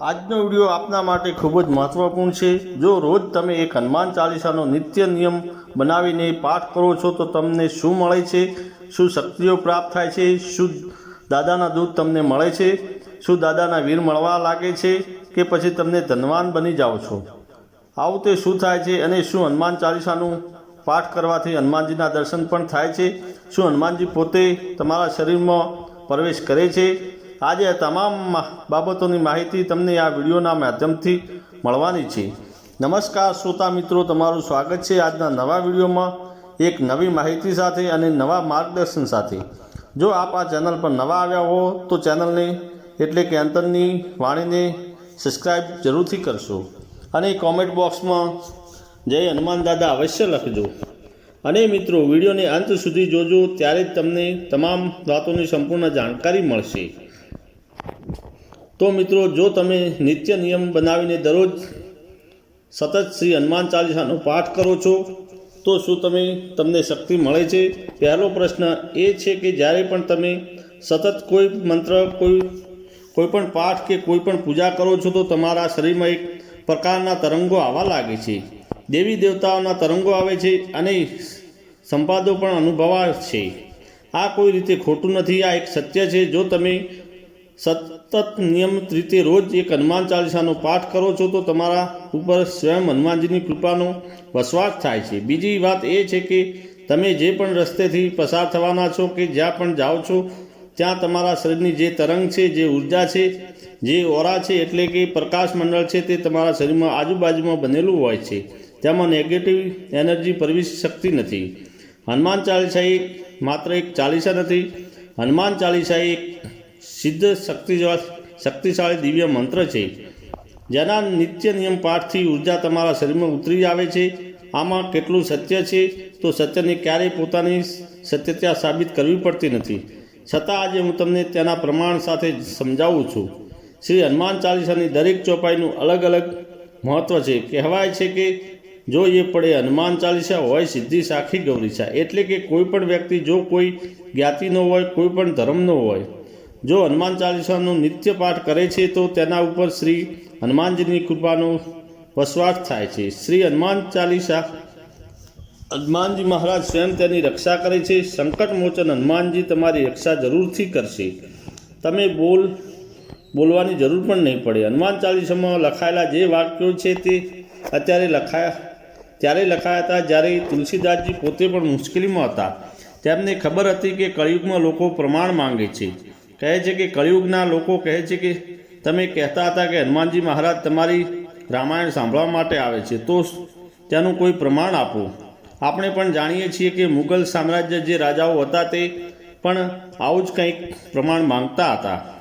આજનો વીડિયો આપના માટે ખૂબ જ મહત્વપૂર્ણ છે. જો રોજ તમે એક હનુમાન ચાલીસાનો નિત્ય નિયમ બનાવીને પાઠ કરો છો, તો તમને શું મળે છે? શું શક્તિઓ પ્રાપ્ત થાય છે? શું દાદાના દૂધ તમને મળે છે? શું દાદાના વીર મળવા લાગે છે કે પછી તમને ધનવાન બની જાઓ છો? આવું તે શું થાય છે અને શું હનુમાન ચાલીસાનું પાઠ કરવાથી હનુમાનજીના દર્શન પણ થાય છે? શું હનુમાનજી પોતે તમારા શરીરમાં પ્રવેશ કરે છે? આજે તમામ બાબતોની માહિતી તમને આ વિડીયોના માધ્યમથી મળવાની છે. નમસ્કાર શ્રોતા મિત્રો, તમારું સ્વાગત છે આજના નવા વિડીયોમાં એક નવી માહિતી સાથે અને નવા માર્ગદર્શન સાથે. જો આપ આ ચેનલ પર નવા આવ્યા હો, તો ચેનલને એટલે કે અંતરની વાણીને સબસ્ક્રાઈબ જરૂરથી કરશો અને કોમેન્ટ બોક્સમાં જય હનુમાન દાદા અવશ્ય લખજો. અને મિત્રો, વિડીયોને અંત સુધી જોજો, ત્યારે જ તમને તમામ વાતોની સંપૂર્ણ જાણકારી મળશે. તો મિત્રો, જો તમે નિત્ય નિયમ બનાવીને દરરોજ સતત શ્રી હનુમાન ચાલીસાનો પાઠ કરો છો, તો શું તમે, તમને શક્તિ મળે છે? પહેલો પ્રશ્ન એ છે કે જ્યારે પણ તમે સતત કોઈ મંત્ર, કોઈ કોઈ પણ પાઠ કે કોઈ પણ પૂજા કરો છો, તો તમારા શરીરમાં એક પ્રકારના તરંગો આવવા લાગે છે. દેવી દેવતાઓના તરંગો આવે છે અને સંપાદો પણ અનુભવા છે. આ કોઈ રીતે ખોટું નથી, આ એક સત્ય છે. જો તમે સતત નિયમિત રીતે રોજ એક હનુમાન ચાલીસાનો પાઠ કરો છો તો તમારા ઉપર સ્વયં હનુમાનજીની કૃપાનો વસવાટ થાય છે. બીજી વાત એ છે કે તમે જે પણ રસ્તેથી પસાર થવાના છો કે જ્યાં પણ જાઓ છો, ત્યાં તમારા શરીરની જે તરંગ છે, જે ઊર્જા છે, જે ઓરા છે, એટલે કે પ્રકાશ મંડળ છે, તે તમારા શરીરમાં આજુબાજુમાં બનેલું હોય છે. તેમાં નેગેટિવ એનર્જી પ્રવેશી શકતી નથી. હનુમાન ચાલીસા એ માત્ર એક ચાલીસા નથી, હનુમાન ચાલીસા એક સિદ્ધ શક્તિ શક્તિશાળી દિવ્ય મંત્ર છે. જેના નિત્ય નિયમ પાઠથી ઊર્જા તમારા શરીરમાં ઉતરી આવે છે. આમાં કેટલું સત્ય છે તો સત્યને ક્યારેય પોતાની સત્યતા સાબિત કરવી પડતી નથી. છતાં આજે હું તમને તેના પ્રમાણ સાથે સમજાવું છું. શ્રી હનુમાન ચાલીસાની દરેક ચોપાઈનું અલગ અલગ મહત્ત્વ છે. કહેવાય છે કે જો એ પડે હનુમાન ચાલીસા હોય સિદ્ધિ સાખી ગૌરીસા એટલે કે કોઈ પણ વ્યક્તિ જો કોઈ જ્ઞાતિનો હોય, કોઈ પણ ધર્મનો હોય જો હનુમાન ચાલીસાનો નિત્ય પાઠ કરે છે, તો તેના ઉપર શ્રી હનુમાનજીની કૃપાનો વસવાટ થાય છે. શ્રી હનુમાન ચાલીસા હનુમાનજી મહારાજ સ્વયં તેની રક્ષા કરે છે. સંકટ મોચન હનુમાનજી તમારી રક્ષા જરૂરથી કરશે. તમે બોલ, બોલવાની જરૂર પણ નહીં પડે. હનુમાન ચાલીસામાં લખાયેલા જે વાક્યો છે તે અત્યારે લખાયા, ત્યારે લખાયા હતા જ્યારે તુલસીદાસજી પોતે પણ મુશ્કેલીમાં હતા. તેમને ખબર હતી કે કળિયુગમાં લોકો પ્રમાણ માંગે છે. કહે છે કે કળિયુગના લોકો કહે છે કે તમે કહેતા હતા કે હનુમાનજી મહારાજ તમારી રામાયણ સાંભળવા માટે આવે છે. તો તેનું કોઈ પ્રમાણ આપો. આપણે પણ જાણીએ છીએ કે મુઘલ સામ્રાજ્ય જે રાજાઓ હતા તે પણ આવું જ કંઈક પ્રમાણ માંગતા હતા.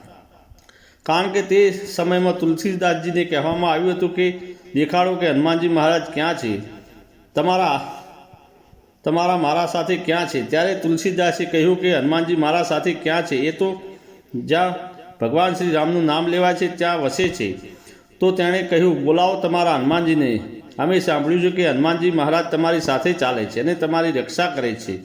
કારણ કે તે સમયમાં તુલસીદાસજીને કહેવામાં આવ્યું હતું કે, દેખાડો કે હનુમાનજી મહારાજ ક્યાં છે? તમારા તમારા મારા સાથે ક્યાં છે? ત્યારે તુલસીદાસે કહ્યું કે, હનુમાનજી મારા સાથે ક્યાં છે? એ તો જ્યાં ભગવાન શ્રી રામનું નામ લેવાય છે, ત્યાં વસે છે. તો તેણે કહ્યું, બોલાવો તમારા હનુમાનજીને. અમે સાંભળ્યું છે કે હનુમાનજી મહારાજ તમારી સાથે ચાલે છે અને તમારી રક્ષા કરે છે.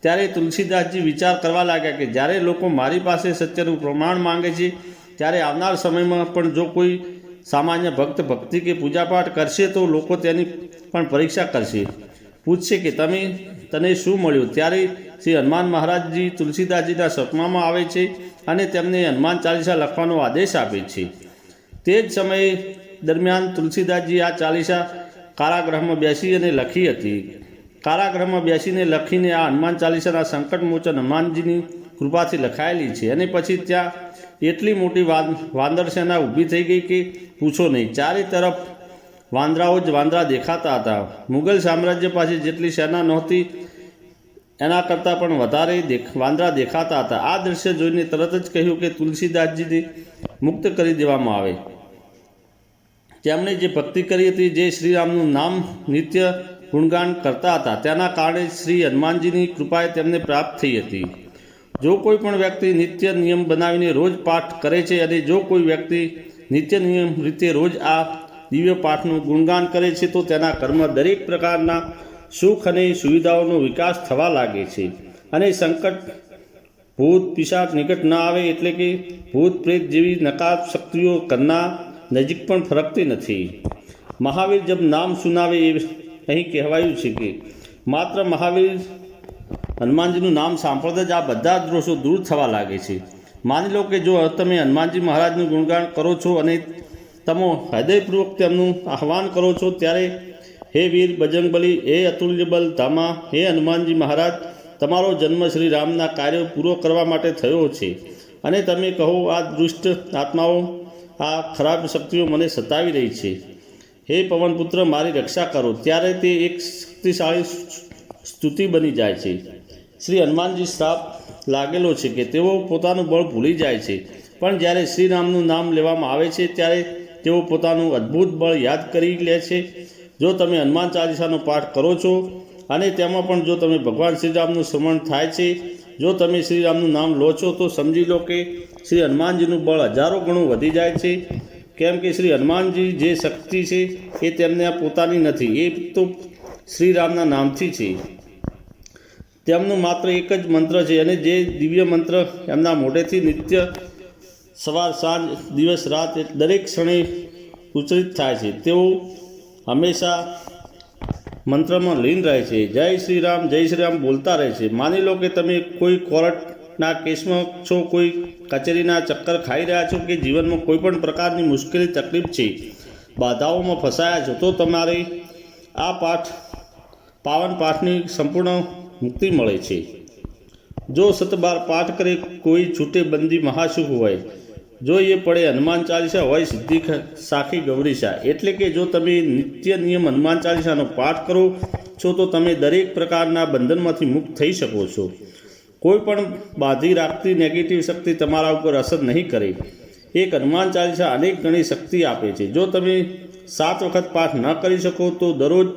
ત્યારે તુલસીદાસજી વિચાર કરવા લાગ્યા કે જ્યારે લોકો મારી પાસે સત્યનું પ્રમાણ માંગે છે, ત્યારે આવનાર સમયમાં પણ જો કોઈ સામાન્ય ભક્ત ભક્તિ કે પૂજાપાઠ કરશે તો લોકો તેની પણ પરીક્ષા કરશે. પૂછશે કે તમે તને શું મળ્યું? ત્યારે શ્રી હનુમાન મહારાજજી તુલસીદાસજીના સપનામાં આવે છે અને તેમને હનુમાન ચાલીસા લખવાનો આદેશ આપે છે. તે જ સમયે દરમિયાન તુલસીદાસજી આ ચાલીસા કારાગૃહમાં બેસી અને લખી હતી. કારાગૃહમાં બેસીને લખીને આ હનુમાન ચાલીસાના સંકટ મોચન હનુમાનજીની કૃપાથી લખાયેલી છે અને પછી ત્યાં એટલી મોટી વાંદર સેના ઊભી થઈ ગઈ કે પૂછો નહીં. ચારે તરફ વાંદરાઓ જ વાંદરા દેખાતા હતા. મુગલ સામ્રાજ્ય પાસે જેટલી સેના નહોતી, એના કરતાં પણ વધારે દેખ, વાંદરા દેખાતા હતા. આ દ્રશ્ય જોઈને તરત જ કહ્યું કે તુલસીદાસજીને મુક્ત કરી દેવામાં આવે. તેમણે જે ભક્તિ કરી હતી, જે શ્રીરામનું નામ નિત્ય ગુણગાન કરતા હતા, તેના કારણે શ્રી હનુમાનજીની કૃપાએ તેમને પ્રાપ્ત થઈ હતી. જો કોઈ પણ વ્યક્તિ નિત્ય નિયમ બનાવીને રોજ પાઠ કરે છે અને જો કોઈ વ્યક્તિ નિત્ય નિયમ રીતે રોજ આ દિવ્ય પાઠનું ગુણગાન કરે છે, તો તેના કર્મ દરેક પ્રકારના સુખ અને સુવિધાઓનો વિકાસ થવા લાગે છે. અને સંકટ, ભૂત, પિશાચ નિકટ ન આવે એટલે કે ભૂત, પ્રેત જેવી નકાબ શક્તિઓ કરના નજીક પણ ફરકતી નથી. મહાવીર જબ નામ સુનાવે એ અહીં કહેવાયું છે કે, માત્ર મહાવીર હનુમાનજીનું નામ સાંભળતા જ આ બધા જ દોષો દૂર થવા લાગે છે. માની લો કે જો તમે હનુમાનજી મહારાજનું ગુણગાન કરો છો અને તમે હૃદયપૂર્વક તેમનું આહવાન કરો છો ત્યારે હે વીર બજરંગબલી, હે અતુલ્ય બલ ધામા, હે હનુમાનજી મહારાજ, તમારો જન્મ શ્રી રામના કાર્યો પૂરો કરવા માટે થયો છે. અને તમે કહો આ દુષ્ટ આત્માઓ, આ ખરાબ શક્તિઓ મને સતાવી રહી છે. હે પવનપુત્ર, મારી રક્ષા કરો. ત્યારે તે એક શક્તિશાળી સ્તુતિ બની જાય છે. શ્રી હનુમાનજી શ્રાપ લાગેલો છે કે તેઓ પોતાનું બળ ભૂલી જાય છે. પણ જ્યારે શ્રીરામનું નામ લેવામાં આવે છે, ત્યારે તેઓ પોતાનું અદ્ભુત બળ યાદ કરી લે છે. જો તમે હનુમાન ચાલીસાનો પાઠ કરો છો અને તેમાં પણ જો તમે ભગવાન શ્રીરામનું શ્રવણ થાય છે, જો તમે શ્રીરામનું નામ લો છો તો સમજી લો કે શ્રી હનુમાનજીનું બળ હજારો ગણું વધી જાય છે. કેમ કે શ્રી હનુમાનજી જે શક્તિ છે એ તેમને પોતાની નથી, એ તો શ્રીરામના નામથી છે. તેમનું માત્ર એક જ મંત્ર છે અને જે દિવ્ય મંત્ર એમના મોઢેથી નિત્ય સવાર, સાંજ, દિવસ, રાત દરેક ક્ષણે ઉચ્ચરિત થાય છે. તેઓ હંમેશા મંત્રમાં લીન રહે છે. જય શ્રી રામ, જય શ્રી રામ બોલતા રહે છે. માની લો કે તમે કોઈ કોર્ટના કેસમાં છો, કોઈ કચેરીના ચક્કર ખાઈ રહ્યા છો કે જીવનમાં કોઈ પણ પ્રકારની મુશ્કેલી, તકલીફ છે, બાધાઓમાં ફસાયા છો, તો તમારે આ પાઠ, પાવન પાઠની સંપૂર્ણ મુક્તિ મળે છે. જો સતબાર પાઠ કરે, કોઈ છૂટે બંદી મહાસુખ હોય જો એ પડે હનુમાન ચાલીસા હોય સિદ્ધિ સાખી ગૌરીશા એટલે કે જો તમે નિત્ય નિયમ હનુમાન ચાલીસાનો પાઠ કરો છો, તો તમે દરેક પ્રકારના બંધનમાંથી મુક્ત થઈ શકો છો. કોઈ પણ બાધી રાખતી નેગેટિવ શક્તિ તમારા ઉપર અસર નહીં કરે. એક હનુમાન ચાલીસા અનેક ગણી શક્તિ આપે છે. જો તમે સાત વખત પાઠ ન કરી શકો, તો દરરોજ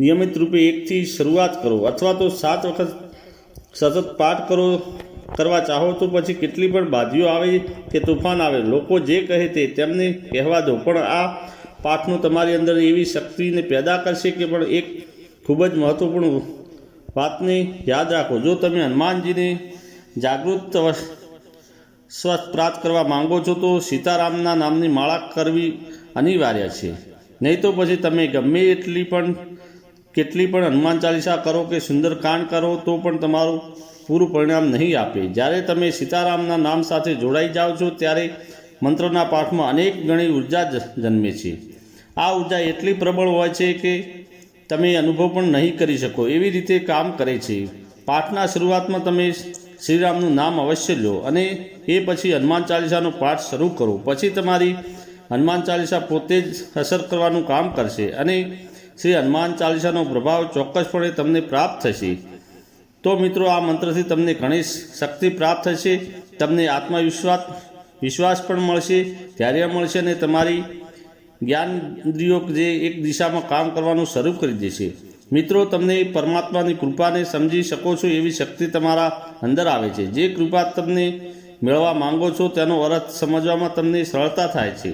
નિયમિત રૂપે એકથી શરૂઆત કરો. અથવા તો સાત વખત સતત પાઠ કરો કરવા ચાહો તો પછી કેટલી પણ બાધીઓ આવે કે તુફાન આવે, લોકો જે કહે તે તેમને કહેવા દો. પણ આ પાઠનું તમારી અંદર એવી શક્તિને પેદા કરશે કે પણ એક ખૂબ જ મહત્વપૂર્ણ વાતને યાદ રાખો. જો તમે હનુમાનજીને જાગૃત સ્વસ્થ પ્રાપ્ત કરવા માંગો છો તો સીતારામના નામની માળા કરવી અનિવાર્ય છે. નહીં તો પછી તમે ગમે એટલી પણ, કેટલી પણ હનુમાન ચાલીસા કરો કે સુંદરકાંડ કરો તો પણ તમારું પૂરું પરિણામ નહીં આપે. જ્યારે તમે સીતારામના નામ સાથે જોડાઈ જાઓ છો, ત્યારે મંત્રના પાઠમાં અનેક ગણી ઊર્જા જન્મે છે. આ ઊર્જા એટલી પ્રબળ હોય છે કે તમે અનુભવ પણ નહીં કરી શકો. એવી રીતે કામ કરે છે. પાઠના શરૂઆતમાં તમે શ્રીરામનું નામ અવશ્ય લો અને એ પછી હનુમાન ચાલીસાનો પાઠ શરૂ કરો. પછી તમારી હનુમાન ચાલીસા પોતે જ અસર કરવાનું કામ કરશે અને શ્રી હનુમાન ચાલીસાનો પ્રભાવ ચોક્કસપણે તમને પ્રાપ્ત થશે. તો મિત્રો આ મંત્રથી તમને ઘણી શક્તિ પ્રાપ્ત થશે, તમને આત્મવિશ્વાસ, વિશ્વાસ પણ મળશે, ધૈર્ય મળશે અને તમારી જ્ઞાન ઇન્દ્રિયો જે એક દિશામાં કામ કરવાનું શરૂ કરી દેશે. મિત્રો, તમને પરમાત્માની કૃપાને સમજી શકો છો એવી શક્તિ તમારા અંદર આવે છે. જે કૃપા તમને મેળવવા માંગો છો તેનો અર્થ સમજવામાં તમને સરળતા થાય છે.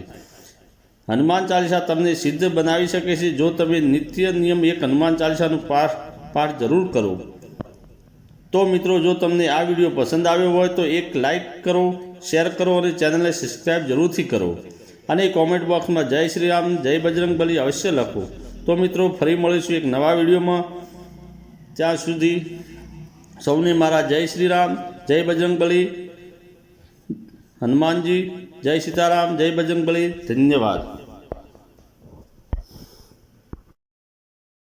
હનુમાન ચાલીસા તમને સિદ્ધ બનાવી શકે છે. જો તમે નિત્ય નિયમ એક હનુમાન ચાલીસાનું પાઠ પાઠ જરૂર કરો. તો મિત્રો, જો તમને આ વીડિયો પસંદ આવ્યો હોય તો એક લાઈક કરો શેર કરો અને ચેનલને સબસ્ક્રાઈબ જરૂરથી કરો. અને કોમેન્ટ બોક્સમાં જય શ્રી રામ, જય બજરંગબલી અવશ્ય લખો. તો મિત્રો, ફરી મળીશું એક નવા વિડીયોમાં. ત્યાં સુધી સૌને મારા જય શ્રી રામ, જય બજરંગબલી હનુમાનજી, જય સીતારામ, જય બજરંગબલી ધન્યવાદ.